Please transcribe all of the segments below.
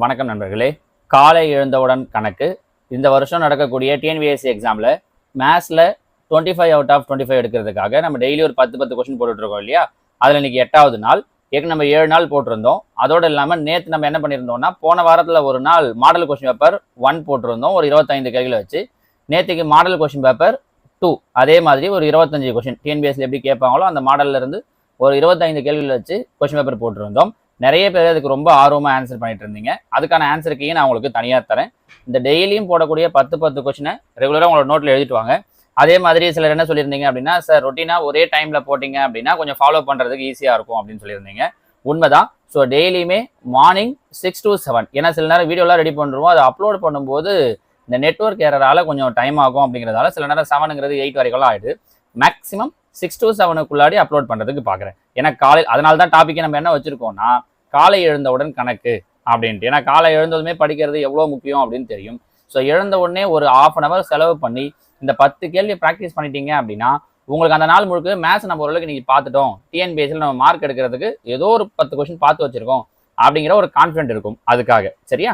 வணக்கம் நண்பர்களே. காலை எழுந்தவுடன் கணக்கு. இந்த வருஷம் நடக்கக்கூடிய டிஎன்பிஎஸ்சி எக்ஸாமில் மேத்ஸில் twenty five out of twenty five எடுக்கிறதுக்காக நம்ம டெய்லி ஒரு பத்து பத்து கொஸ்டின் போட்டுட்ருக்கோம் இல்லையா? அதில் இன்னைக்கு எட்டாவது நாள். ஏற்கனவே நம்ம ஏழு நாள் போட்டிருந்தோம். அதோடு இல்லாமல் நேற்று நம்ம என்ன பண்ணியிருந்தோம்னா போன வாரத்தில் ஒரு நாள் மாடல் கொஸ்டின் பேப்பர் ஒன் போட்டிருந்தோம். ஒரு இருபத்தைந்து கேள்விகளை வச்சு. நேற்றுக்கு மாடல் கொஸ்டின் பேப்பர் டூ அதே மாதிரி ஒரு இருபத்தஞ்சு கொஸ்டின் டிஎன்பிஎஸ்சியில் எப்படி கேட்பாங்களோ அந்த மாடலில் இருந்து ஒரு இருபத்தைந்து கேள்விகளை வச்சு கொஸ்டின் பேப்பர் போட்டிருந்தோம். நிறைய பேர் அதுக்கு ரொம்ப ஆர்வமாக ஆன்சர் பண்ணிட்டு இருந்தீங்க. அதுக்கான ஆன்சர் நான் உங்களுக்கு தனியாக தரேன். இந்த டெய்லியும் போடக்கூடிய பத்து பத்து கொஸ்டினை ரெகுலராக உங்களோட நோட்டில் எழுதிட்டு வாங்க. அதே மாதிரி சிலர் என்ன சொல்லியிருந்தீங்க அப்படின்னா சார் ரொட்டீனாக ஒரே டைமில் போட்டிங்க அப்படின்னா கொஞ்சம் ஃபாலோ பண்ணுறதுக்கு ஈஸியாக இருக்கும் அப்படின்னு சொல்லியிருந்தீங்க. உண்மைதான். ஸோ டெய்லியுமே மார்னிங் சிக்ஸ் டு செவன் ஏன்னா சில நேரம் வீடியோலாம் ரெடி பண்ணுறோம் அதை அப்லோட் பண்ணும்போது இந்த நெட்ஒர்க் ஏறரால கொஞ்சம் டைம் ஆகும் அப்படிங்கிறதால சில நேரம் செவனுங்கிறது எயிட் வரைக்கும் ஆகிடுது மேக்ஸிமம் சிக்ஸ் டு செவனுக்குள்ளாடி அப்லோட் பண்ணுறதுக்கு பார்க்குறேன் ஏன்னா காலை அதனால தான் டாப்பிக்கை நம்ம என்ன வச்சுருக்கோம்னா காலை எழுந்தவுடன் கணக்கு அப்படின்ட்டு. ஏன்னா காலை எழுந்ததுமே படிக்கிறது எவ்வளோ முக்கியம் அப்படின்னு தெரியும். ஸோ எழுந்த உடனே ஒரு ஆஃப் அன் ஹவர் செலவு பண்ணி இந்த பத்து கேள்வி ப்ராக்டிஸ் பண்ணிட்டீங்க அப்படின்னா உங்களுக்கு அந்த நாள் முழுக்க மேத்ஸ் நம்ம ஓரளவுக்கு நீங்கள் பார்த்துட்டோம். டிஎன்பிஎஸ்சியில் நம்ம மார்க் எடுக்கிறதுக்கு ஏதோ ஒரு பத்து கொஷின் பார்த்து வச்சுருக்கோம் அப்படிங்கிற ஒரு கான்ஃபிடென்ட் இருக்கும் அதுக்காக. சரியா?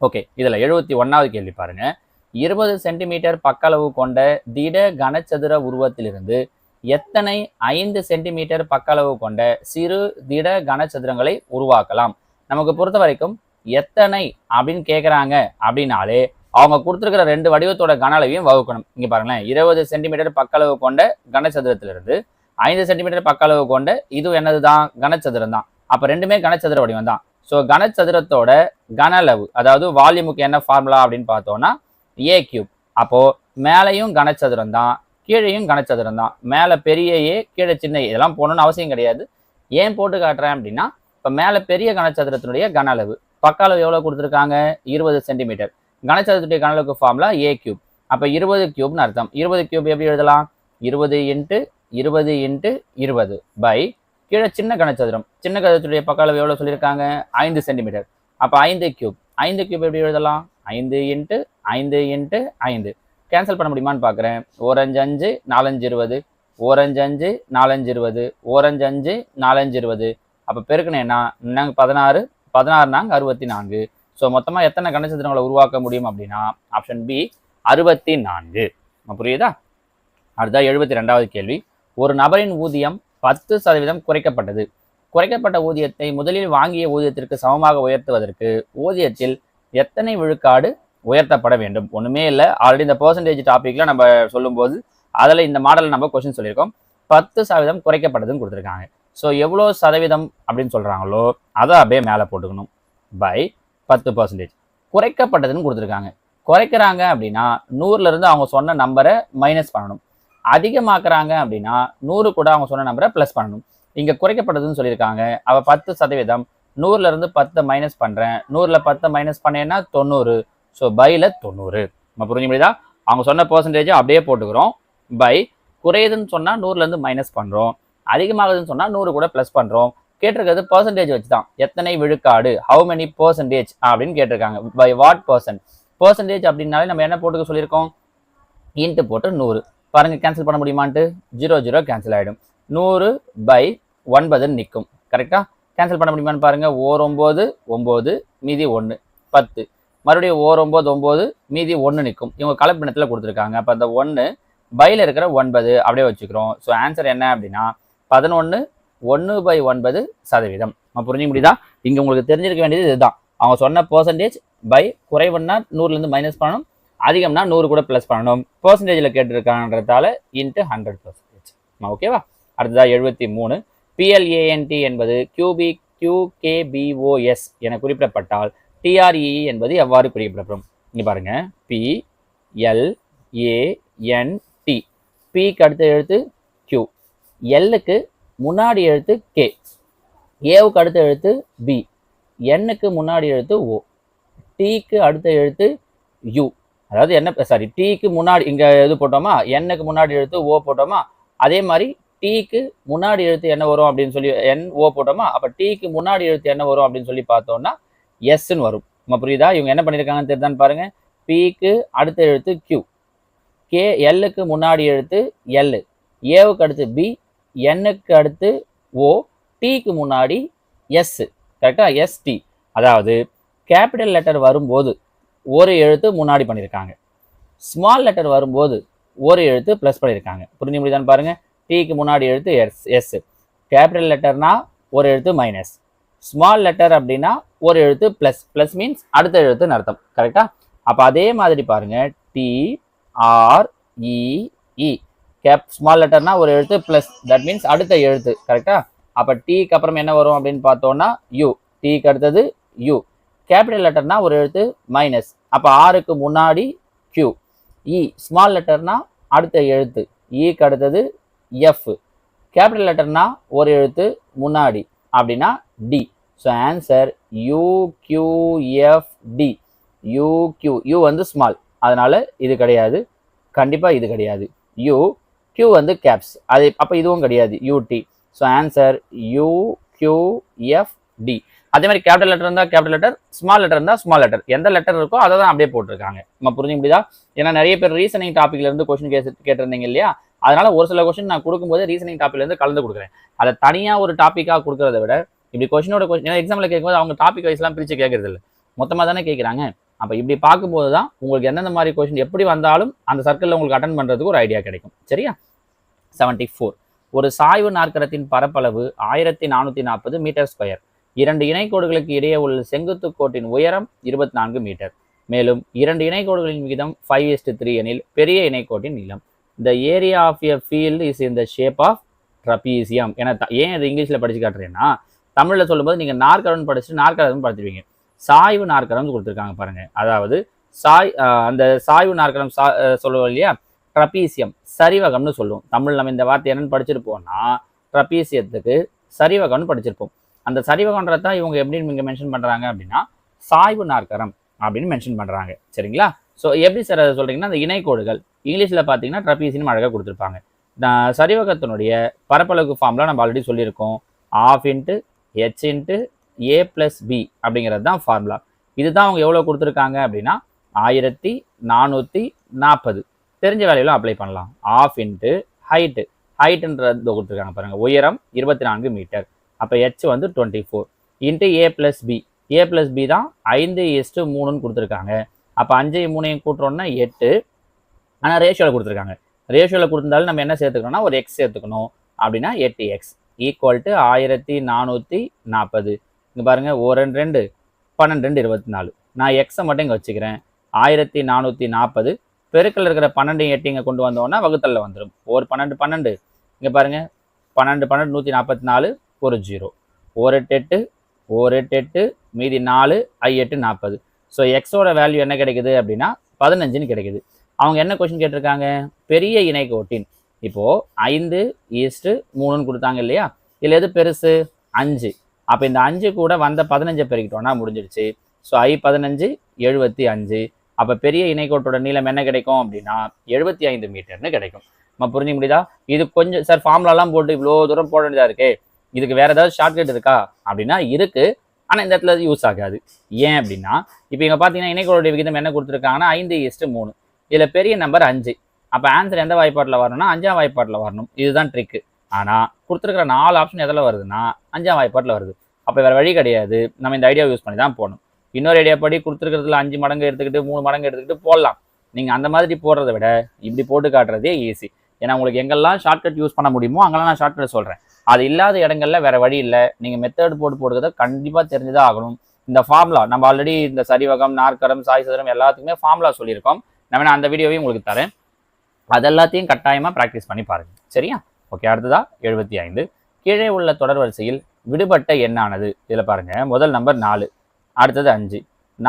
ஓகே இதில் எழுபத்தி ஒன்றாவது கேள்வி பாருங்கள் இருபது சென்டிமீட்டர் பக்களவு கொண்ட திட கனச்சதுர உருவத்திலிருந்து எத்தனை ஐந்து சென்டிமீட்டர் பக்களவு கொண்ட சிறு திட கனச்சதுரங்களை உருவாக்கலாம்? நமக்கு பொறுத்த வரைக்கும் எத்தனை அப்படின்னு கேட்குறாங்க அப்படின்னாலே அவங்க கொடுத்துருக்கிற ரெண்டு வடிவத்தோட கன அளவையும் வகுக்கணும். இங்கே பாருங்களேன் இருபது சென்டிமீட்டர் பக்களவு கொண்ட கனச்சதுரத்திலிருந்து ஐந்து சென்டிமீட்டர் பக்களவு கொண்ட இது என்னது தான் கனச்சதுரம் தான் அப்போ ரெண்டுமே கனச்சதுர வடிவம் தான். ஸோ கனச்சதுரத்தோட கன அளவு அதாவது வால்யூமுக்கு என்ன ஃபார்முலா அப்படின்னு பார்த்தோம்னா ஏ கியூப் அப்போது மேலேயும் கனச்சதுரம் தான் கீழேயும் கனச்சதுரம் தான். மேலே பெரிய ஏ கீழே சின்ன ஏ இதெல்லாம் போடணும்னு அவசியம் கிடையாது. ஏன் போட்டு காட்டுறேன் அப்படின்னா இப்போ மேலே பெரிய கனச்சதுரத்தினுடைய கன அளவு. பக்க அளவு எவ்வளோ கொடுத்துருக்காங்க? இருபது சென்டிமீட்டர் கனச்சதுரத்துடைய கன அளவுக்கு ஃபார்முலா ஏ கியூப் அப்போ இருபது கியூப்னு அர்த்தம். இருபது கியூப் எப்படி எழுதலாம்? இருபது இன்ட்டு இருபது இன்ட்டு இருபது பை கீழே சின்ன கனச்சதுரம். சின்ன கனச்சதுரத்துடைய பக்க அளவு எவ்வளோ சொல்லியிருக்காங்க? ஐந்து சென்டிமீட்டர் அப்போ ஐந்து கியூப் ஐந்து கியூப் எப்படி எழுதலாம்? ஐந்து இன்ட்டு ஐந்து இன்ட்டு ஐந்து. கேன்சல் பண்ண முடியுமான்னு பார்க்குறேன் ஓரஞ்சு அஞ்சு நாலஞ்சு இருபது. ஓரஞ்சு அஞ்சு நாலஞ்சு இருபது. ஓரஞ்சு அஞ்சு நாலஞ்சு இருபது. அப்போ பெருக்கினேன்னா நாங்கள் பதினாறு பதினாறு? நாங்கள் அறுபத்தி நான்கு ஸோ மொத்தமாக எத்தனை கனசதுரங்களை உருவாக்க முடியும் அப்படின்னா ஆப்ஷன் பி அறுபத்தி நான்கு புரியுதா? அடுத்தா எழுபத்தி ரெண்டாவது கேள்வி. ஒரு நபரின் ஊதியம் பத்து சதவீதம் குறைக்கப்பட்டது. குறைக்கப்பட்ட ஊதியத்தை முதலில் வாங்கிய ஊதியத்திற்கு சமமாக உயர்த்துவதற்கு ஊதியத்தில் எத்தனை விழுக்காடு உயர்த்தப்பட வேண்டும். ஒன்றுமே இல்லை. ஆல்ரெடி இந்த பர்சன்டேஜ் டாப்பிக்கில் நம்ம சொல்லும்போது அதில் இந்த மாடலில் நம்ம கொஷின் சொல்லியிருக்கோம். பத்து சதவீதம் குறைக்கப்பட்டதுன்னு கொடுத்துருக்காங்க. ஸோ எவ்வளோ சதவீதம் அப்படின்னு சொல்கிறாங்களோ அதை அப்படியே மேலே போட்டுக்கணும். பை பத்து பர்சன்டேஜ் குறைக்கப்பட்டதுன்னு கொடுத்துருக்காங்க. குறைக்கிறாங்க அப்படின்னா நூறுலேருந்து அவங்க சொன்ன நம்பரை மைனஸ் பண்ணணும். அதிகமாக்குறாங்க அப்படின்னா நூறு கூட அவங்க சொன்ன நம்பரை ப்ளஸ் பண்ணணும். இங்கே குறைக்கப்பட்டதுன்னு சொல்லியிருக்காங்க. அவள் பத்து சதவீதம். நூறுலேருந்து பத்தை மைனஸ் பண்ணுறேன் நூறில் பத்தை மைனஸ் பண்ணேன்னா தொண்ணூறு. ஸோ பையில் தொண்ணூறு. நம்ம புரிஞ்சு முடியுதா அவங்க சொன்ன பர்சன்டேஜை அப்படியே போட்டுக்கிறோம். பை குறையுதுன்னு சொன்னால் நூறுலேருந்து மைனஸ் பண்ணுறோம் அதிகமாகுதுன்னு சொன்னால் நூறு கூட ப்ளஸ் பண்ணுறோம் கேட்டிருக்கிறது பர்சன்டேஜ் வச்சு தான் எத்தனை விழுக்காடு? ஹவு மெனி பர்சன்டேஜ் அப்படின்னு கேட்டிருக்காங்க. பை வாட் பர்சன்ட் பர்சன்டேஜ் அப்படின்னாலே நம்ம என்ன போட்டுக்க சொல்லியிருக்கோம்? இன்ட்டு போட்டு நூறு. பாருங்கள் கேன்சல் பண்ண முடியுமான்ட்டு? ஜீரோ ஜீரோ கேன்சல் ஆகிடும் நூறு பை ஒன்பதுன்னு நிற்கும் கரெக்டாக கேன்சல் பண்ண முடியுமான்னு பாருங்கள் ஓர் ஒம்பது ஒம்பது மீதி ஒன்று பத்து. மறுபடியும் ஓர் ஒம்பது ஒம்பது மீதி ஒன்று நிற்கும் இவங்க கலப்பினத்தில் கொடுத்துருக்காங்க. அப்போ அந்த ஒன்று பையில் இருக்கிற ஒன்பது அப்படியே வச்சுக்கிறோம். ஸோ ஆன்சர் என்ன அப்படின்னா பதினொன்று ஒன்று பை ஒன்பது சதவீதம். நம்ம புரிஞ்சு முடியுதா? இங்கே உங்களுக்கு தெரிஞ்சிருக்க வேண்டியது இதுதான். அவங்க சொன்ன பர்சன்டேஜ் பை குறைவுன்னா நூறுலேருந்து மைனஸ் பண்ணணும். அதிகம்னா நூறு கூட ப்ளஸ் பண்ணணும். பர்சன்டேஜில் கேட்டிருக்கான்றதால இன்ட்டு ஹண்ட்ரட் பர்சன்டேஜ் ஓகேவா அடுத்ததாக எழுபத்தி மூணு. பிஎல்ஏஎன்டி என்பது கியூபி கியூகேபிஓஎஸ் என குறிப்பிடப்பட்டால் டிஆர்இ என்பது எவ்வாறு குறிப்பிடப்படும் இங்கே பாருங்கள் பி எல் டி பிக்கு அடுத்த எழுத்து கியூ எல்லுக்கு முன்னாடி எழுத்து கே ஏவுக்கு அடுத்த எழுத்து பி எண்ணுக்கு முன்னாடி எழுத்து ஓ டீக்கு அடுத்த எழுத்து யூ அதாவது என்ன சாரி டீக்கு முன்னாடி இங்கே இது போட்டோமா? எண்ணுக்கு முன்னாடி எழுத்து ஓ போட்டோமா? அதே மாதிரி டீக்கு முன்னாடி எழுத்து என்ன வரும் அப்படின்னு சொல்லி என் ஓ போட்டோமா? அப்போ டீக்கு முன்னாடி எழுத்து என்ன வரும் அப்படின்னு சொல்லி பார்த்தோம்னா எஸ்ன்னு வரும். நம்ம புரியுதா? இவங்க என்ன பண்ணியிருக்காங்கன்னு தெரியுதான்னு பாருங்கள் பிக்கு அடுத்த எழுத்து கியூ கே எல்லுக்கு முன்னாடி எழுத்து எல்லு ஏவுக்கு அடுத்து பி எண்ணுக்கு அடுத்து ஓ டிக்கு முன்னாடி எஸ் கரெக்டாக எஸ்டி அதாவது கேபிட்டல் லெட்டர் வரும்போது ஒரு எழுத்து முன்னாடி பண்ணியிருக்காங்க ஸ்மால் லெட்டர் வரும்போது ஒரு எழுத்து ப்ளஸ் பண்ணியிருக்காங்க புரிஞ்சு முடியுதான்னு பாருங்கள் டிக்கு முன்னாடி எழுத்து எஸ் எஸ் கேபிட்டல் லெட்டர்னால் ஒரு எழுத்து மைனஸ் ஸ்மால் லெட்டர் அப்படின்னா ஒரு எழுத்து ப்ளஸ் ப்ளஸ் மீன்ஸ் அடுத்த எழுத்துன்னு அர்த்தம். கரெக்டா அப்போ அதே மாதிரி பாருங்க. T R E E cap small லெட்டர்னா ஒரு எழுத்து ப்ளஸ் தட் மீன்ஸ் அடுத்த எழுத்து. கரெக்டா அப்போ டீக்கு அப்புறம் என்ன வரும் அப்படின்னு பார்த்தோம்னா யூ டீக்கு அடுத்தது யூ கேபிட்டல் லெட்டர்னா ஒரு எழுத்து மைனஸ் அப்போ ஆறுக்கு முன்னாடி கியூ இ ஸ்மால் லெட்டர்னா அடுத்த எழுத்து. E ஈக்கு அடுத்தது எஃப் கேபிட்டல் லெட்டர்னா ஒரு எழுத்து முன்னாடி. அப்படின்னா T so answer U Q F T U Q U வந்து ஸ்மால் அதனால் இது கிடையாது. கண்டிப்பாக இது கிடையாது. யூ கியூ வந்து கேப்ஸ் அது அப்போ இதுவும் கிடையாது. UD so answer U Q F T அதே மாதிரி கேபிட்டல் லெட்டர் இருந்தால் கேபிட்டல் லெட்டர் ஸ்மால் லெட்டர் இருந்தால் ஸ்மால் லெட்டர் எந்த லெட்டர் இருக்கோ அதை தான் அப்படியே போட்டிருக்காங்க. நம்ம புரிஞ்சு முடியுதா? ஏன்னா நிறைய பேர் ரீசனிங் டாப்பிக்ல இருந்து கொஸ்டின் கேஸ் கேட்டிருந்தீங்க இல்லையா? அதனால ஒரு சில கொஸ்டின் நான் கொடுக்கும்போது ரீசனிங் டாப்பிக்ல இருந்து கலந்து கொடுக்குறேன். அதை தனியாக ஒரு டாப்பிக்காக கொடுக்கறத விட இப்படி கொஸ்டினோட கொஸ்டின் எக்ஸாமில் கேட்கும்போது அவங்க டாபிக் வைஸ்லாம் பிரித்து கேட்கறது இல்லை மொத்தமாக தானே கேட்குறாங்க. அப்போ இப்படி பார்க்கும்போது தான் உங்களுக்கு எந்தெந்த மாதிரி கொஸ்டின் எப்படி வந்தாலும் அந்த சர்க்கிளில் உங்களுக்கு அட்டன் பண்ணுறதுக்கு ஒரு ஐடியா கிடைக்கும். சரியா? செவன்ட்டி ஃபோர் ஒரு சாய்வு நாற்கரத்தின் பரப்பளவு ஆயிரத்தி நானூற்றி நாற்பது மீட்டர் ஸ்கொயர் இரண்டு இணைக்கோடுகளுக்கு இடையே உள்ள செங்குத்து கோட்டின் உயரம் இருபத்தி நான்கு மீட்டர் மேலும் இரண்டு இணைக்கோடுகளின் விகிதம் ஃபைவ் இஸ்டு த்ரீ எனில் பெரிய இணைக்கோட்டின் நீளம். The area of a field is in the shape of trapezium என ஏன் இது இங்கிலீஷில் படிச்சு காட்டுறேன்னா தமிழில் சொல்லும்போது நீங்கள் நாற்கரம்னு படிச்சுட்டு நாற்கரம் படிச்சிருவீங்க சாய்வு நாற்கரம்னு கொடுத்துருக்காங்க பாருங்க. அதாவது சாய் அந்த சாய்வு நாற்கரம் சா சொல்லுவோம் இல்லையா? ட்ரபீசியம் சரிவகம்னு சொல்லுவோம். தமிழ் நம்ம இந்த வார்த்தை என்னன்னு படிச்சிருப்போம்னா ட்ரபீசியத்துக்கு சரிவகம்னு படிச்சிருப்போம். அந்த சரிவகன்றது தான் இவங்க எப்படின்னு இங்கே மென்ஷன் பண்ணுறாங்க அப்படின்னா சாய்வு நாற்கரம் அப்படின்னு மென்ஷன் பண்ணுறாங்க சரிங்களா? ஸோ எப்படி சார் அதை சொல்கிறீங்கன்னா அந்த இணைக்கோடுகள் இங்கிலீஷில் பார்த்தீங்கன்னா ட்ரபீசின்னு அழகாக கொடுத்துருப்பாங்க. சரிவகத்தினுடைய பரப்பளவு ஃபார்ம்லாம் நம்ம ஆல்ரெடி சொல்லியிருக்கோம். Half into H into A plus B அப்படிங்கிறது தான் ஃபார்முலா இதுதான் அவங்க எவ்வளோ கொடுத்துருக்காங்க அப்படின்னா ஆயிரத்தி நானூற்றி நாற்பது தெரிஞ்ச வேலையிலும் அப்ளை பண்ணலாம். ஆஃப் இன்ட்டு ஹைட்டு ஹைட்டுன்றது கொடுத்துருக்காங்க பாருங்கள் உயரம் இருபத்தி நான்கு மீட்டர் அப்போ ஹெச் வந்து twenty four into A plus B A plus B தான் ஐந்து எஸ்ட்டு மூணுன்னு கொடுத்துருக்காங்க. அப்போ அஞ்சு மூணையும் கூட்டுறோன்னா எட்டு. ஆனால் ரேஷியோவில் கொடுத்துருக்காங்க. ரேஷியோவில் கொடுத்திருந்தாலும் நம்ம என்ன சேர்த்துக்கணும்னா ஒரு எக்ஸ் சேர்த்துக்கணும். அப்படின்னா எட்டு எக்ஸ் ஈக்குவல் டு ஆயிரத்தி நானூற்றி நாற்பது இங்கே பாருங்கள் ஒரு ரெண்டு ரெண்டு பன்னெண்டு ரெண்டு இருபத்தி நாலு. நான் எக்ஸை மட்டும் இங்கே வச்சுக்கிறேன். ஆயிரத்தி நானூற்றி நாற்பது பெருக்கில் இருக்கிற பன்னெண்டு எட்டு இங்கே கொண்டு வந்தோம்னா வகுத்தலில் வந்துடும் ஒரு பன்னெண்டு பன்னெண்டு. இங்கே பாருங்கள் பன்னெண்டு பன்னெண்டு நூற்றி நாற்பத்தி நாலு ஒரு ஜீரோ. ஒரு எட்டு எட்டு ஒரு எட்டு எட்டு மீதி நாலு ஐ எட்டு நாற்பது ஸோ எக்ஸோட வேல்யூ என்ன கிடைக்குது அப்படின்னா பதினஞ்சுன்னு கிடைக்குது. அவங்க என்ன கொஸ்டின் கேட்டிருக்காங்க? பெரிய இணைக்கோட்டின் இப்போது ஐந்து ஈஸ்ட்டு மூணுன்னு கொடுத்தாங்க இல்லையா? இதில் எது பெருசு? அஞ்சு. அப்போ இந்த அஞ்சு கூட வந்த பதினஞ்சை பெருக்கிட்டோம்னா முடிஞ்சிடுச்சு. ஸோ ஐ பதினஞ்சு எழுபத்தி அஞ்சு. அப்போ பெரிய இணைக்கோட்டோட நீளம் என்ன கிடைக்கும் அப்படின்னா எழுபத்தி ஐந்து மீட்டர்னு கிடைக்கும். நம்ம புரிஞ்சுக்க முடியுதா? இது கொஞ்சம் சார் ஃபார்முலாலாம் போட்டு இவ்வளோ தூரம் போட வேண்டியதாக இருக்கே? இதுக்கு வேறு ஏதாவது ஷார்ட்கட் இருக்கா? அப்படின்னா இருக்குது ஆனால் இந்த இடத்துல யூஸ் ஆகாது. ஏன் அப்படின்னா இப்போ இங்கே பார்த்தீங்கன்னா இணைக்கோளுடைய விகிதம் என்ன கொடுத்துருக்காங்கன்னா ஐந்து இஸ்ட்டு மூணு. இதில் பெரிய நம்பர் அஞ்சு. அப்போ ஆன்சர் எந்த வாய்ப்பாட்டில் வரணும்னா அஞ்சாம் வாய்ப்பாட்டில் வரணும். இதுதான் ட்ரிக்கு ஆனால் கொடுத்துருக்கிற நாலு ஆப்ஷன் எதில் வருதுன்னா அஞ்சாம் வாய்ப்பாட்டில் வருது. அப்போ வேறு வழி கிடையாது. நம்ம இந்த ஐடியா யூஸ் பண்ணி தான் போகணும். இன்னொரு ஐடியா படி கொடுத்துருக்கிறதுல அஞ்சு மடங்கு எடுத்துக்கிட்டு மூணு மடங்கு எடுத்துக்கிட்டு போடலாம். நீங்கள் அந்த மாதிரி போடுறத விட இப்படி போட்டு காட்டுறதே ஈஸி ஏன்னா உங்களுக்கு எங்கெல்லாம் ஷார்ட்கட் யூஸ் பண்ண முடியுமோ அங்கெல்லாம் நான் ஷார்ட்கட் சொல்கிறேன் அது இல்லாத இடங்கள்ல வேறு வழி இல்லை. நீங்கள் மெத்தட் போட்டு போடுறத கண்டிப்பாக தெரிஞ்சுதான் ஆகணும். இந்த ஃபார்முலா நம்ம ஆல்ரெடி இந்த சரிவகம் நாற்கரம் சாய் சதுரம் எல்லாத்துக்குமே ஃபார்முலா சொல்லியிருக்கோம். நான் அந்த வீடியோவையும் உங்களுக்கு தரேன். அது எல்லாத்தையும் கட்டாயமாக ப்ராக்டிஸ் பண்ணி பாருங்கள் சரியா? ஓகே அடுத்ததா எழுபத்தி ஐந்து. கீழே உள்ள தொடர் வரிசையில் விடுபட்ட எண்ணானது. இதில் பாருங்கள் முதல் நம்பர் நாலு அடுத்தது அஞ்சு.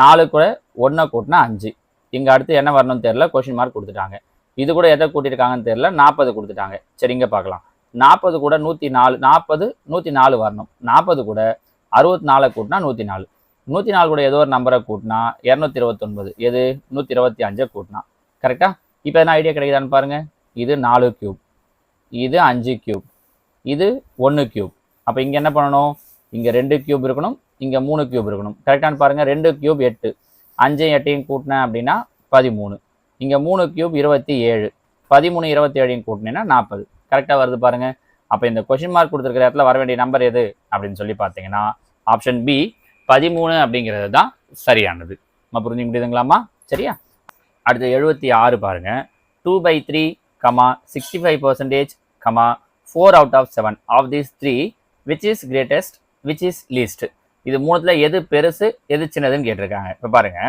நாலு கூட ஒன்றை கூட்டினா அஞ்சு. இங்கே அடுத்து என்ன வரணும்னு தெரில கொஷின் மார்க் கொடுத்துட்டாங்க. இது கூட எதை கூட்டியிருக்காங்கன்னு தெரில நாற்பது கொடுத்துட்டாங்க. சரி இங்கே பார்க்கலாம். நாற்பது கூட நூற்றி நாலு நாற்பது நூற்றி நாலு வரணும். நாற்பது கூட அறுபத்தி நாலை கூட்டினா நூற்றி நாலு நூற்றி நாலு கூட ஏதோ ஒரு நம்பரை கூட்டினா இரநூத்தி இருபத்தொன்பது. எது? நூற்றி இருபத்தி அஞ்சை கூட்டினா. கரெக்டாக இப்போ என்ன ஐடியா கிடைக்குதான்னு பாருங்கள் இது நாலு க்யூப் இது அஞ்சு க்யூப் இது ஒன்று க்யூப் அப்போ இங்கே என்ன பண்ணணும்? இங்கே ரெண்டு க்யூப் இருக்கணும். இங்கே மூணு க்யூப் இருக்கணும். கரெக்டானு பாருங்கள் ரெண்டு க்யூப் எட்டு. அஞ்சையும் எட்டையும் கூட்டினேன் அப்படின்னா பதிமூணு. இங்கே மூணு க்யூப் இருபத்தி ஏழு. பதிமூணு இருபத்தி ஏழையும் கூட்டினேன்னா நாற்பது கரெக்டாக வருது பாருங்கள் அப்போ இந்த கொஷின் மார்க் கொடுத்துருக்கிற இடத்துல வர வேண்டிய நம்பர் எது? அப்படின்னு சொல்லி பார்த்தீங்கன்னா ஆப்ஷன் பி பதிமூணு அப்படிங்கிறது தான் சரியானது. நம்ம புரிஞ்சு முடியுதுங்களாம்மா? சரியா? அடுத்து எழுபத்தி ஆறு பாருங்க. Two by three comma sixty five percentage comma four out of seven of these three which is greatest which is least இது மூணுத்தில் எது பெருசு எது சின்னதுன்னு கேட்டிருக்காங்க. இப்போ பாருங்க.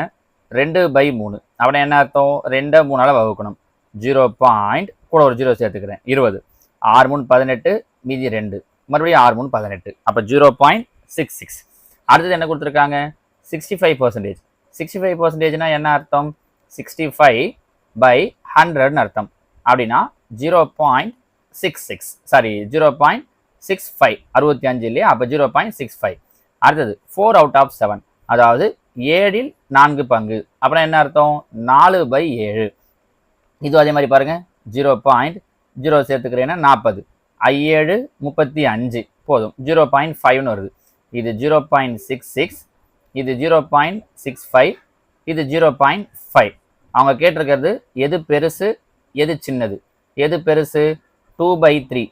ரெண்டு பை மூணு. அவனை என்ன அர்த்தம்? ரெண்டை மூணால் வகுக்கணும். ஜீரோ பாயிண்ட் கூட ஒரு ஜீரோ சேர்த்துக்கிறேன். இருபது. ஆறு மூணு பதினெட்டு மீதி ரெண்டு. மறுபடியும் ஆறு மூணு பதினெட்டு. அப்போ ஜீரோ பாயிண்ட் சிக்ஸ் சிக்ஸ் அடுத்தது என்ன கொடுத்துருக்காங்க? Sixty five percentage sixty five பர்சன்டேஜ்னால் என்ன அர்த்தம்? சிக்ஸ்டி ஃபைவ் பை ஹண்ட்ரட்னு அர்த்தம். அப்படின்னா zero point six six sorry zero point six five அறுபத்தி அஞ்சு இல்லையா அப்போ ஜீரோ பாயிண்ட் சிக்ஸ் ஃபைவ் அடுத்தது ஃபோர் அவுட் ஆஃப் செவன் அதாவது ஏழில் நான்கு பங்கு. அப்புறம் என்ன அர்த்தம்? நாலு பை ஏழு. இது அதே மாதிரி பாருங்கள் ஜீரோ பாயிண்ட் ஜீரோ சேர்த்துக்கிறேன்னா நாற்பது ஐஏழு முப்பத்தி அஞ்சு. போதும். ஜீரோ பாயிண்ட் ஃபைவ்னு வருது. இது ஜீரோ பாயிண்ட் சிக்ஸ் சிக்ஸ் இது ஜீரோ பாயிண்ட் சிக்ஸ் ஃபைவ் இது ஜீரோ பாயிண்ட் ஃபைவ் அவங்க கேட்டிருக்கிறது எது பெருசு எது சின்னது? எது பெருசு? Two by three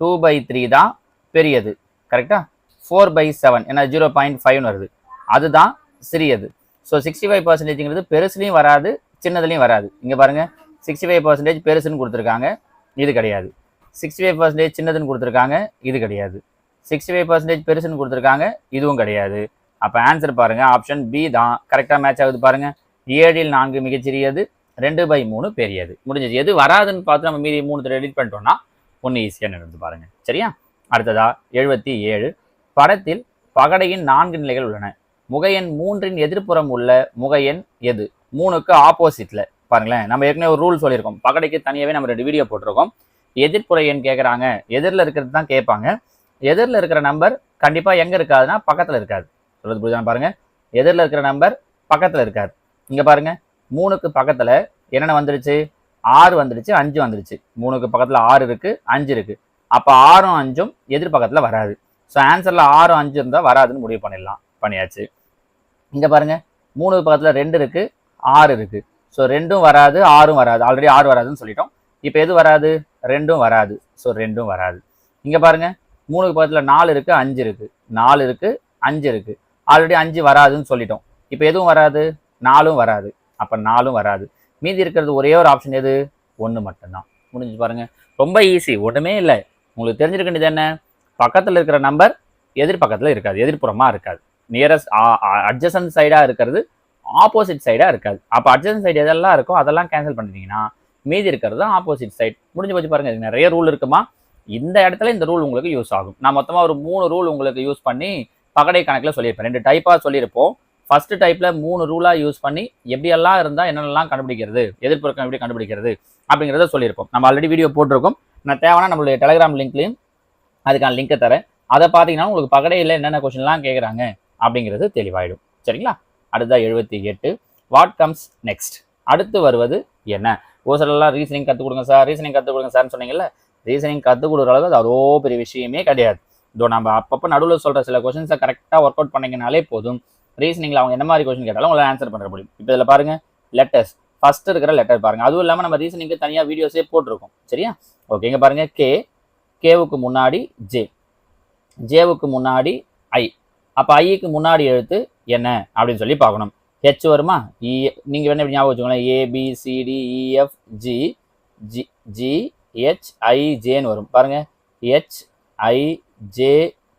two by three தான் பெரியது. கரெக்டாக ஃபோர் பை செவன் ஏன்னா ஜீரோ பாயிண்ட் ஃபைவ்னு வருது. அதுதான் சிறியது. ஸோ சிக்ஸ்டி ஃபைவ் பர்சன்டேஜ்ங்கிறது பெருசுலையும் வராது சின்னதுலையும் வராது. இங்கே பாருங்க. சிக்ஸ்டி ஃபைவ் பர்சன்டேஜ் பெருசுன்னு கொடுத்துருக்காங்க இது கிடையாது. சிக்ஸ்டி ஃபைவ் பர்சன்டேஜ் சின்னதுன்னு கொடுத்துருக்காங்க இது கிடையாது. சிக்ஸ்டி ஃபைவ் பர்சன்டேஜ் பெருசுன்னு கொடுத்துருக்காங்க இதுவும் கிடையாது. அப்போ ஆன்சர் பாருங்கள் ஆப்ஷன் பி தான். கரெக்டாக மேட்ச் ஆகுது பாருங்கள் ஏழில் நான்கு மிகச்சிறியது ரெண்டு பை மூணு பெரியது. முடிஞ்சது எது வராதுன்னு பார்த்து நம்ம மீதி மூணு எடிட் பண்ணிட்டோம்னா ஒன்று ஈஸியாக நடந்து பாருங்க. சரியா? அடுத்ததா எழுபத்தி ஏழு. படத்தில் பகடையின் நான்கு நிலைகள் உள்ளன. முகையன் மூன்றின் எதிர்ப்புறம் உள்ள முகையன் எது? மூணுக்கு ஆப்போசிட்ல பாருங்களேன் நம்ம ஏற்கனவே ஒரு ரூல் சொல்லியிருக்கோம். பகடைக்கு தனியாகவே நம்ம ரெண்டு வீடியோ போட்டிருக்கோம். எதிர்ப்புற எண் கேட்குறாங்க எதிரில் இருக்கிறது தான் கேட்பாங்க. எதிரில் இருக்கிற நம்பர் கண்டிப்பாக எங்கே இருக்காதுன்னா பக்கத்தில் இருக்காது. சொல்றது புரியுதா பாருங்க. எதிரில் இருக்கிற நம்பர் பக்கத்தில் இருக்காது. இங்கே பாருங்கள் மூணுக்கு பக்கத்தில் என்னென்ன வந்துடுச்சு? ஆறு வந்துடுச்சு அஞ்சு வந்துடுச்சு. மூணுக்கு பக்கத்தில் ஆறு இருக்குது அஞ்சு இருக்குது அப்போ ஆறும் அஞ்சும் எதிர் பக்கத்தில் வராது ஸோ ஆன்சரில் ஆறும் அஞ்சு இருந்தால் வராதுன்னு முடிவு பண்ணிடலாம் பண்ணியாச்சு. இங்கே பாருங்க மூணுக்கு பக்கத்தில் ரெண்டு இருக்குது ஆறு இருக்குது ஸோ ரெண்டும் வராது ஆறும் வராது. ஆல்ரெடி ஆறு வராதுன்னு சொல்லிட்டோம். இப்போ எது வராது? ரெண்டும் வராது. ஸோ ரெண்டும் வராது. இங்கே பாருங்கள் மூணுக்கு பக்கத்தில் நாலு இருக்குது அஞ்சு இருக்குது நாலு இருக்குது அஞ்சு இருக்குது ஆல்ரெடி அஞ்சு வராதுன்னு சொல்லிட்டோம். இப்போ எதுவும் வராது? நாலும் வராது. அப்போ நாலும் வராது. மீதி இருக்கிறது ஒரே ஒரு ஆப்ஷன் எது? ஒன்று மட்டும்தான். முடிஞ்சு பாருங்க. ரொம்ப ஈஸி ஒன்றுமே இல்லை. உங்களுக்கு தெரிஞ்சிருக்க வேண்டியது என்ன? பக்கத்தில் இருக்கிற நம்பர் எதிர் பக்கத்தில் இருக்காது. எதிர்ப்புறமாக இருக்காது. நியரஸ்ட் அட்ஜசன் சைடாக இருக்கிறது ஆப்போசிட் சைடாக இருக்காது. அப்போ அட்ஜசன் சைடு எதெல்லாம் இருக்கோ அதெல்லாம் கேன்சல் பண்ணிட்டீங்கன்னா மீதி இருக்கிறது தான் ஆப்போசிட் சைட் முடிஞ்சு போச்சு பாருங்க. இதுக்கு நிறைய ரூல் இருக்குமா? இந்த இடத்துல இந்த ரூல் உங்களுக்கு யூஸ் ஆகும். நான் மொத்தமாக ஒரு மூணு ரூல் உங்களுக்கு யூஸ் பண்ணி பகடை கணக்கில் சொல்லியிருப்பேன். ரெண்டு டைப்பாக சொல்லியிருப்போம். ஃபஸ்ட்டு டைப்பில் மூணு ரூலாக யூஸ் பண்ணி எப்படியெல்லாம் இருந்தால் என்னென்னலாம் கண்டுபிடிக்கிறது எதிர்ப்புறக்கம் எப்படி கண்டுபிடிக்கிறது அப்படிங்கிறத சொல்லியிருப்போம் நம்ம ஆல்ரெடி வீடியோ போட்டிருக்கோம். நான் தேவைன்னா நம்மளுடைய டெலிகிராம் லிங்க்லையும் அதுக்கான லிங்கை தரேன். அதை பார்த்தீங்கன்னா உங்களுக்கு பகடையில் என்னென்ன கொஸ்டின்லாம் கேட்குறாங்க அப்படிங்கிறது தெளிவாயிடும். சரிங்களா? அடுத்ததாக எழுபத்தி எட்டு. வாட் கம்ஸ் நெக்ஸ்ட் அடுத்து வருவது என்ன? ஒரு சிலர்லாம் ரீசனிங் கற்றுக் கொடுங்க சார் ரீசனிங் கற்றுக் கொடுங்க சார்னு சொன்னீங்கல்ல? ரீசனிங் கற்றுக் கொடுக்குற அளவுக்கு அது அதோ பெரிய விஷயமே கிடையாது. இதோ நம்ம அப்பப்போ நடுவில் சொல்கிற சில கொஷின்ஸை கரெக்டாக ஒர்க் அவுட் பண்ணிங்கனாலே போதும். ரீசனிங்கில் அவங்க என்ன மாதிரி கொஸ்டின் கேட்டாலும் உங்களை ஆன்சர் பண்ண முடியும். இப்போ இதில் பாருங்க லெட்டர்ஸ் ஃபர்ஸ்ட் இருக்கிற லெட்டர் பாருங்க. அதுவும் இல்லாமல் நம்ம ரீசனிங்க்கு தனியாக வீடியோஸே போட்டிருக்கோம். சரியா? ஓகே இங்கே பாருங்க கே கேவுக்கு முன்னாடி ஜே ஜேவுக்கு முன்னாடி ஐ அப்போ ஐக்கு முன்னாடி எழுத்து என்ன? அப்படின்னு சொல்லி பார்க்கணும். ஹெச் வருமா? E. இ நீங்கள் வேணா இப்படி ஞாபகம் வச்சுக்கோங்களேன். A B C D E F G G G H I ஜேன்னு வரும். பாருங்க. ஹெச் ஐ ஜே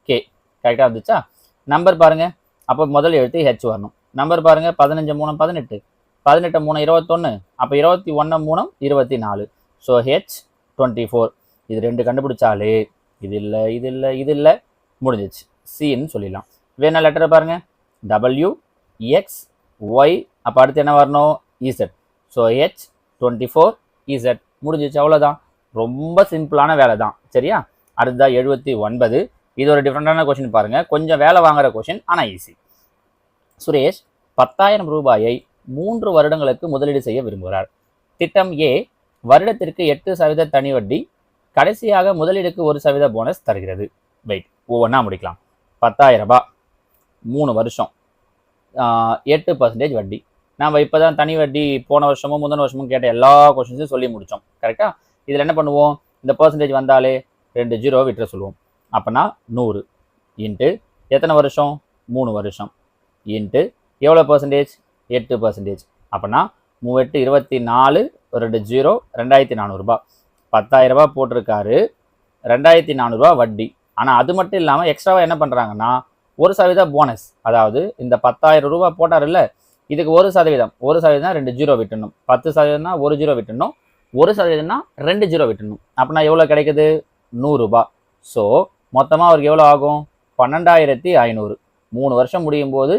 கே கரெக்டாக வந்துச்சா? நம்பர் பாருங்கள் அப்போ முதல் எழுத்து ஹெச் வரணும். நம்பர் பாருங்கள் பதினஞ்சு மூணு பதினெட்டு. பதினெட்டு மூணு இருபத்தொன்று அப்போ இருபத்தி ஒன்று மூணு இருபத்தி நாலு. ஸோ ஹெச் டுவெண்ட்டி ஃபோர் இது ரெண்டு கண்டுபிடிச்சாலே இது இல்லை இது இல்லை இது இல்லை. முடிஞ்சிச்சு. சின்னு சொல்லிடலாம். வேணா லெட்டரை பாருங்கள் டபிள்யூ எக்ஸ் ஒய் அப்போ அடுத்து என்ன வரணும்? Z so H twenty four Z முடிஞ்சிச்சு. அவ்வளோதான் ரொம்ப சிம்பிளான வேலை தான் சரியா? அடுத்ததாக எழுபத்தி ஒன்பது. இது ஒரு டிஃப்ரெண்டான கொஷின் பாருங்க. கொஞ்சம் வேலை வாங்குற கொஷின் ஆனால் ஈஸி சுரேஷ் பத்தாயிரம் ரூபாயை மூன்று வருடங்களுக்கு முதலீடு செய்ய விரும்புகிறார். திட்டம் ஏ வருடத்திற்கு எட்டு சதவீத தனி வட்டி கடைசியாக முதலீடுக்கு ஒரு சதவீத போனஸ் தருகிறது. வெயிட் ஒவ்வொன்றா முடிக்கலாம். பத்தாயிரம் ரூபாய் மூணு வருஷம். எட்டு பர்சன்டேஜ் வட்டி. நாம் இப்போ தான் தனி வட்டி போன வருஷமும் முந்தின வருஷமும் கேட்ட எல்லா கொஷின்ஸும் சொல்லி முடித்தோம் கரெக்டாக இதில் என்ன பண்ணுவோம்? இந்த பர்சன்டேஜ் வந்தாலே ரெண்டு ஜீரோ விட்டுற சொல்லுவோம். அப்போனா நூறு இன்ட்டு எத்தனை வருஷம்? மூணு வருஷம். இன்ட்டு எவ்வளோ பர்சன்டேஜ் எட்டு பர்சன்டேஜ் அப்போனா மூவெட்டு இருபத்தி நாலு ரெண்டு ஜீரோ ரெண்டாயிரத்தி நானூறுரூபா பத்தாயிரரூபா போட்டிருக்காரு ரெண்டாயிரத்தி நானூறுரூவா வட்டி. ஆனால் அது மட்டும் இல்லாமல் எக்ஸ்ட்ராவாக என்ன பண்ணுறாங்கன்னா ஒரு சதவீதம் போனஸ் அதாவது இந்த பத்தாயிரம் ரூபா போட்டார் இல்லை இதுக்கு ஒரு சதவீதம். ஒரு சதவீதம் ரெண்டு ஜீரோ விட்டணும் பத்து சதவீதம்னா ஒரு ஜீரோ விட்டணும் ஒரு சதவீதம்னா ரெண்டு ஜீரோ விட்டணும் அப்படின்னா எவ்வளோ கிடைக்குது? நூறுரூபா ஸோ மொத்தமாக அவருக்கு எவ்வளோ ஆகும்? பன்னெண்டாயிரத்தி ஐநூறு. மூணு வருஷம் முடியும் போது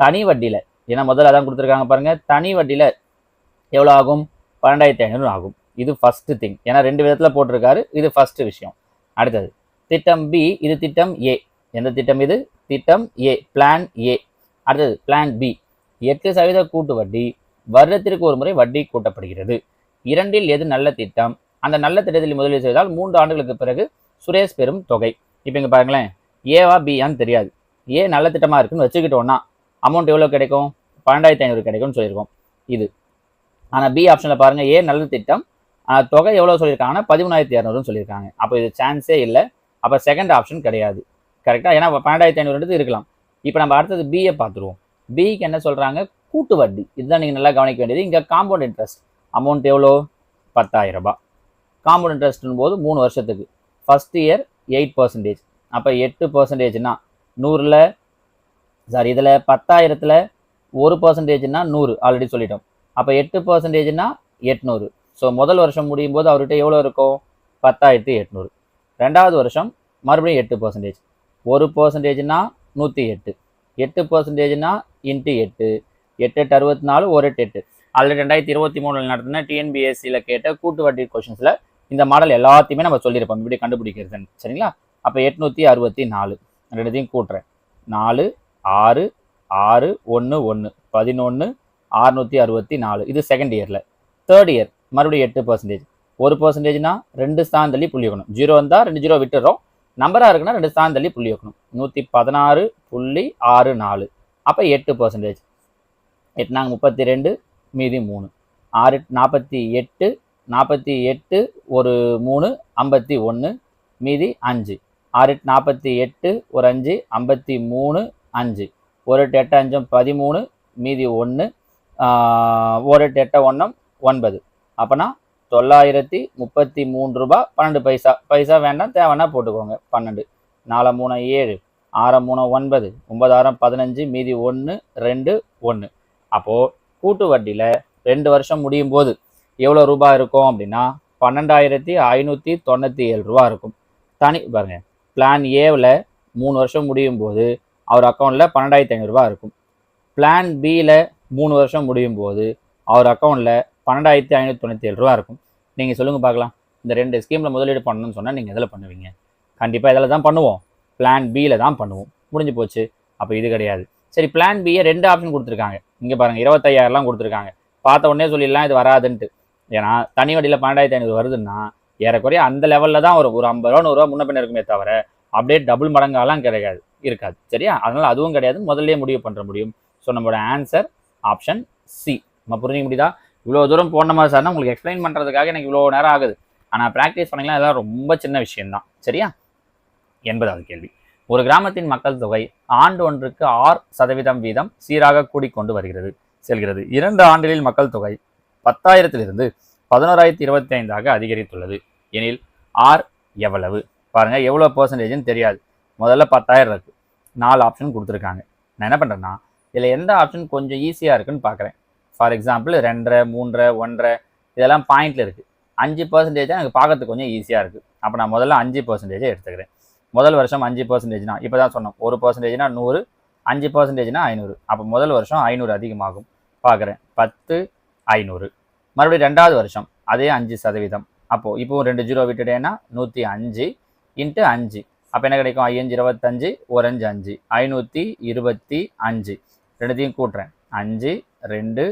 தனி வட்டியில் ஏன்னா முதல்ல அதான் கொடுத்துருக்காங்க பாருங்கள் தனி வட்டியில் எவ்வளோ ஆகும்? பன்னெண்டாயிரத்தி ஐநூறு ஆகும். இது ஃபஸ்ட்டு திங் ஏன்னா ரெண்டு விதத்தில் போட்டிருக்காரு. இது ஃபஸ்ட்டு விஷயம். அடுத்தது திட்டம் பி இது திட்டம் ஏ எந்த திட்டம் இது? திட்டம் ஏ பிளான் ஏ அடுத்தது பிளான் பி எட்டு சதவீத கூட்டு வட்டி வருடத்திற்கு ஒரு முறை வட்டி கூட்டப்படுகிறது. இரண்டில் எது நல்ல திட்டம்? அந்த நல்ல திட்டத்தில் முதலீடு செய்தால் மூன்று ஆண்டுகளுக்கு பிறகு சுரேஷ் பெறும் தொகை. இப்போ இங்கே பாருங்களேன். ஏவா பியான்னு தெரியாது. ஏ நல்ல திட்டமாக இருக்குன்னு வச்சுக்கிட்டோன்னா அமௌண்ட் எவ்வளோ கிடைக்கும்? பன்னெண்டாயிரத்தி ஐநூறு கிடைக்கும்னு சொல்லியிருக்கோம். இது. ஆனால் பி ஆப்ஷனில் பாருங்கள் ஏ நல்ல திட்டம் தொகை எவ்வளோ சொல்லியிருக்காங்கன்னா பதிமூணாயிரத்தி இரநூறுன்னு சொல்லியிருக்காங்க. அப்போ இது சான்ஸே இல்லை. அப்போ செகண்ட் ஆப்ஷன் கிடையாது. கரெக்டாக ஏன்னா பன்னெண்டாயிரத்தி ஐநூறுன்றது இருக்கலாம். இப்போ நம்ம அடுத்தது பிஏ பார்த்துருவோம். பிக்கு என்ன சொல்கிறாங்க கூட்டு வட்டி. இதுதான் நீங்கள் நல்லா கவனிக்க வேண்டியது. இங்கே காம்பவுண்ட் இன்ட்ரெஸ்ட் அமௌண்ட் எவ்வளோ? பத்தாயிரம் ரூபாய். காம்பவுண்ட் இன்ட்ரெஸ்ட்னும் போது மூணு வருஷத்துக்கு. ஃபஸ்ட் இயர் எயிட் பர்சன்டேஜ் அப்போ எட்டு பர்சன்டேஜ்னா நூறில் சாரி இதில் பத்தாயிரத்தில் ஒரு பர்சன்டேஜ்னா நூறு ஆல்ரெடி சொல்லிட்டோம். அப்போ எட்டு பர்சன்டேஜ்னா எட்நூறு. ஸோ முதல் வருஷம் முடியும் போது அவர்கிட்ட எவ்வளோ இருக்கும்? பத்தாயிரத்தி எட்நூறு. ரெண்டாவது வருஷம் மறுபடியும் எட்டு பர்சன்டேஜ் ஒரு பர்சன்டேஜ்னா நூற்றி எட்டு. எட்டு பர்சன்டேஜ்னா இன்ட்டு எட்டு. எட்டு எட்டு அறுபத்தி நாலு ஒரு எட்டு எட்டு. ஆல்ரெடி ரெண்டாயிரத்தி இருபத்தி மூணில் நடத்தின டிஎன்பிஎஸ்சியில் கேட்ட கூட்டு வட்டி கொஷின்ஸில் இந்த மாடல் எல்லாத்தையுமே நம்ம சொல்லியிருப்போம். இப்படி கண்டுபிடிக்கிறதுன்னு சரிங்களா? அப்போ எட்நூற்றி அறுபத்தி நாலு. ரெண்டுத்தையும் கூட்டுறேன். நாலு ஆறு ஆறு ஒன்று ஒன்று பதினொன்று அறுநூற்றி அறுபத்தி நாலு. இது செகண்ட் இயரில் தேர்ட் இயர் மறுபடியும் எட்டு பர்சன்டேஜ் ஒரு பர்சன்டேஜ்னா ரெண்டு ஸ்தான் தள்ளி புள்ளி வைக்கணும். ஜீரோ இருந்தால் ரெண்டு ஜீரோ விட்டுறோம். நம்பராக இருக்குன்னா ரெண்டு ஸ்தான் தள்ளி புள்ளி வைக்கணும். நூற்றி பதினாறு புள்ளி ஆறு நாலு. அப்போ எட்டு பர்சன்டேஜ் எட்டுனாங்க முப்பத்தி ரெண்டு மீதி மூணு. ஆறு நாற்பத்தி எட்டு நாற்பத்தி எட்டு ஒரு மூணு ஐம்பத்தி ஒன்று மீதி அஞ்சு. ஆறு எட்டு நாற்பத்தி எட்டு ஒரு அஞ்சு ஐம்பத்தி மூணு அஞ்சு. ஒரு எட்டு எட்டு அஞ்சும் பதிமூணு மீதி ஒன்று. ஒரு எட்டு எட்ட ஒன்றும் ஒன்பது. அப்போனா தொள்ளாயிரத்தி முப்பத்தி மூணு ரூபா பன்னெண்டு பைசா. பைசா வேண்டாம் தேவைன்னா போட்டுக்கோங்க. பன்னெண்டு. நாலு மூணு ஏழு. ஆறு மூணு ஒன்பது. ஒன்பதாயிரம் பதினஞ்சு மீதி ஒன்று ரெண்டு ஒன்று. அப்போது கூட்டு வட்டியில் ரெண்டு வருஷம் முடியும் போது எவ்வளோ ரூபாய் இருக்கும் அப்படின்னா பன்னெண்டாயிரத்தி ஐநூற்றி தொண்ணூற்றி ஏழு ரூபா இருக்கும். தனி பாருங்க பிளான் ஏவில் மூணு வருஷம் முடியும் போது அவர் அக்கௌண்ட்டில் பன்னெண்டாயிரத்தி ஐநூறுரூவா இருக்கும். பிளான் பியில் மூணு வருஷம் முடியும் போது அவர் அக்கௌண்ட்டில் பன்னெண்டாயிரத்தி ஐநூற்றி தொண்ணூற்றி ஏழு ரூபா இருக்கும். நீங்கள் சொல்லுங்கள் பார்க்கலாம். இந்த ரெண்டு ஸ்கீமில் முதலீடு பண்ணணும்னு சொன்னால் நீங்கள் எதில் பண்ணுவீங்க? கண்டிப்பாக இதில் தான் பண்ணுவோம். பிளான் பியில் தான் பண்ணுவோம். முடிஞ்சு போச்சு. அப்போ இது கிடையாது. சரி பிளான் பியை ரெண்டு ஆப்ஷன் கொடுத்துருக்காங்க. இங்கே பாருங்கள் இருபத்தையாயிரம்லாம் கொடுத்துருக்காங்க. பார்த்த உடனே சொல்லிடலாம் இது வராதுன்ட்டு. ஏன்னா தனி வண்டியில் பன்னெண்டாயிரத்தி ஐநூறு வருதுன்னா ஏறக்குறைய அந்த லெவலில் தான் ஒரு ஒரு ஐம்பது ரூபா நூறுரூவா முன்ன பின்ன இருக்குமே தவிர அப்படியே டபுள் மடங்காலாம் கிடையாது இருக்காது. சரியா? அதனால் அதுவும் கிடையாது. முதல்ல முடிவு பண்ணுற முடியும். ஸோ நம்மளோட ஆன்சர் ஆப்ஷன் சி நம்ம புரிஞ்சுக்க முடியுதா? இவ்வளோ தூரம் போன மாதிரி சார்னா உங்களுக்கு எக்ஸ்பிளைன் பண்ணுறதுக்காக எனக்கு இவ்வளோ நேரம் ஆகுது. ஆனால் ப்ராக்டிஸ் பண்ணிக்கலாம் இதெல்லாம் ரொம்ப சின்ன விஷயம்தான். சரியா? என்பதாவது கேள்வி. ஒரு கிராமத்தின் மக்கள் தொகை ஆண்டு ஒன்றுக்கு ஆறு சதவீதம் வீதம் சீராக கூடிக்கொண்டு வருகிறது செல்கிறது. இரண்டு ஆண்டுகளில் மக்கள் தொகை பத்தாயிரத்திலிருந்து பதினோராயிரத்தி இருபத்தி ஐந்தாக அதிகரித்துள்ளது. எனில் ஆர் எவ்வளவு? பாருங்கள் எவ்வளோ பர்சன்டேஜ்னு தெரியாது. முதல்ல பத்தாயிரம் இருக்குது நாலு ஆப்ஷன் கொடுத்துருக்காங்க. நான் என்ன பண்ணுறேன்னா இதில் எந்த ஆப்ஷன் கொஞ்சம் ஈஸியாக இருக்குன்னு பார்க்குறேன் ஃபார் எக்ஸாம்பிள் ரெண்டரை மூன்றரை ஒன்றரை இதெல்லாம் பாயிண்டில் இருக்குது அஞ்சு பர்சன்டேஜாக எனக்கு பார்க்கறதுக்கு கொஞ்சம் ஈஸியாக இருக்குது அப்போ நான் முதல்ல அஞ்சு பர்சன்டேஜை எடுத்துக்கிறேன். முதல் வருஷம் அஞ்சு பர்சன்டேஜ்னா இப்போ தான் சொன்னோம். ஒரு பர்சன்டேஜ்னா நூறு அஞ்சு பர்சன்டேஜ்னா ஐநூறு. அப்போ முதல் வருஷம் ஐநூறு அதிகமாகும். பார்க்குறேன் பத்து ஐநூறு. மறுபடியும் ரெண்டாவது வருஷம் அதே அஞ்சு சதவீதம். அப்போது இப்போவும் ரெண்டு ஜீரோ விட்டுட்டேன்னா நூற்றி அஞ்சு இன்ட்டு அஞ்சு. அப்போ என்ன கிடைக்கும்? ஐயஞ்சு இருபத்தஞ்சு ஒரு அஞ்சு. அஞ்சு ஐநூற்றி இருபத்தி அஞ்சு. ரெண்டுத்தையும் கூட்டுறேன். அஞ்சு ரெண்டு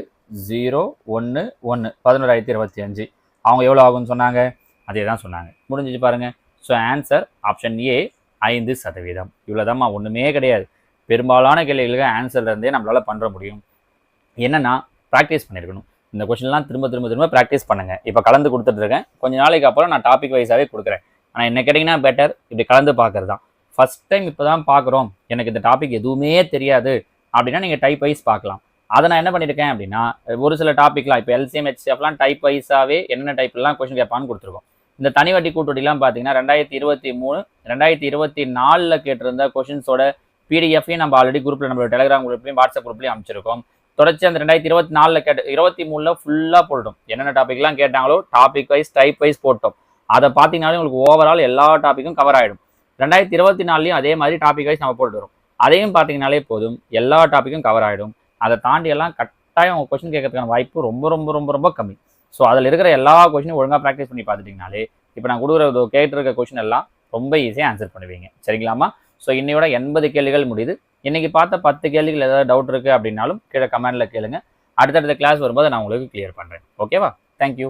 ஜீரோ ஒன்று ஒன்று பதினோராயிரத்தி இருபத்தி அஞ்சு. அவங்க எவ்வளோ ஆகும்னு சொன்னாங்க? அதே தான் சொன்னாங்க. முடிஞ்சிச்சு பாருங்கள் ஸோ ஆன்சர் ஆப்ஷன் ஏ ஐந்து சதவீதம். இவ்வளோதாம்மா ஒன்றுமே கிடையாது. பெரும்பாலான கேள்விகளுக்கு ஆன்சர்லேருந்தே நம்மளால் பண்ணுற முடியும். என்னன்னா ப்ராக்டிஸ் பண்ணியிருக்கணும் இந்த கொஷின்லாம் திரும்ப திரும்ப திரும்ப ப்ராக்டிஸ் பண்ணுங்க. இப்போ கலந்து கொடுத்துட்ருக்கேன். கொஞ்சம் கொஞ்ச நாளைக்கு அப்புறம் நான் டாபிக் வைஸாகவே கொடுக்குறேன். ஆனால் என்ன கேட்டிங்கன்னா பெட்டர் இப்படி கலந்து பார்க்கறது தான் ஃபஸ்ட் டைம் இப்போ தான் பார்க்குறோம். எனக்கு இந்த டாபிக் எதுவுமே தெரியாது. அப்படின்னா நீங்கள் டைப் வைஸ் பார்க்கலாம். அதை நான் என்ன பண்ணியிருக்கேன் அப்படின்னா ஒரு சில டாப்பிக்லாம் இப்போ எல்சிஎம் ஹெச்எஃப்லாம் டைப் வைஸாகவே என்னென்ன டைப்லாம் கொஷின் கேட்பான்னு கொடுத்துருக்கோம். இந்த தனி வட்டி கூட்டுவட்டிலாம் பார்த்தீங்கன்னா ரெண்டாயிரத்தி இருபத்தி மூணு ரெண்டாயிரத்தி இருபத்தி நாலில் கேட்டிருந்த கொஷின்ஸோட பிடிஎஃப்பையும் நம்ம ஆல்ரெடி குரூப்பில் நம்மளோட டெலிகிராம் குரூப்லையும் வாட்ஸ்அப் குரூப்லையும் அமைச்சிருக்கோம் தொடர்ச்சி அந்த ரெண்டாயிரத்தி இருபத்தி நாலில் கேட்ட இருபத்தி மூணில் ஃபுல்லாக போட்டோம் என்னென்ன டாபிக்லாம் கேட்டாங்களோ டாபிக் வைஸ் டைப் வைஸ் போட்டோம் அதை பார்த்தீங்கனாலே உங்களுக்கு ஓவரால் எல்லா டாப்பிக்கும் கவர் ஆகிடும் ரெண்டாயிரத்தி இருபத்தி நாலுலையும் அதே மாதிரி டாபிக் வைஸ் நம்ம போட்டு வரும். அதையும் பார்த்தீங்கனாலே போதும். எல்லா டாப்பிக்கும் கவர் ஆகிடும் அதை தாண்டி எல்லாம் கட்டாயம் உங்கள் கொஸ்டின் கேட்கறதுக்கான வாய்ப்பு ரொம்ப ரொம்ப ரொம்ப ரொம்ப கம்மி. ஸோ அதில் இருக்கிற எல்லா கொஸ்டினும் ஒழுங்காக ப்ராக்டிஸ் பண்ணி பார்த்துட்டிங்கனாலே இப்போ நான் கொடுக்குற கேட்டிருக்க கொஸ்டின் எல்லாம் ரொம்ப ஈஸியாக ஆன்சர் பண்ணுவீங்க. சரிங்களாமா ஸோ இன்னையோட எண்பது கேள்விகள் முடியுது. இன்றைக்கி பார்த்த பத்து கேள்விகள் ஏதாவது டவுட் இருக்குது அப்படின்னாலும் கீழே கமெண்ட்டில் கேளுங்க. அடுத்தடுத்த கிளாஸ் வரும்போது நான் உங்களுக்கு கிளியர் பண்ணுறேன் ஓகேவா தேங்க்யூ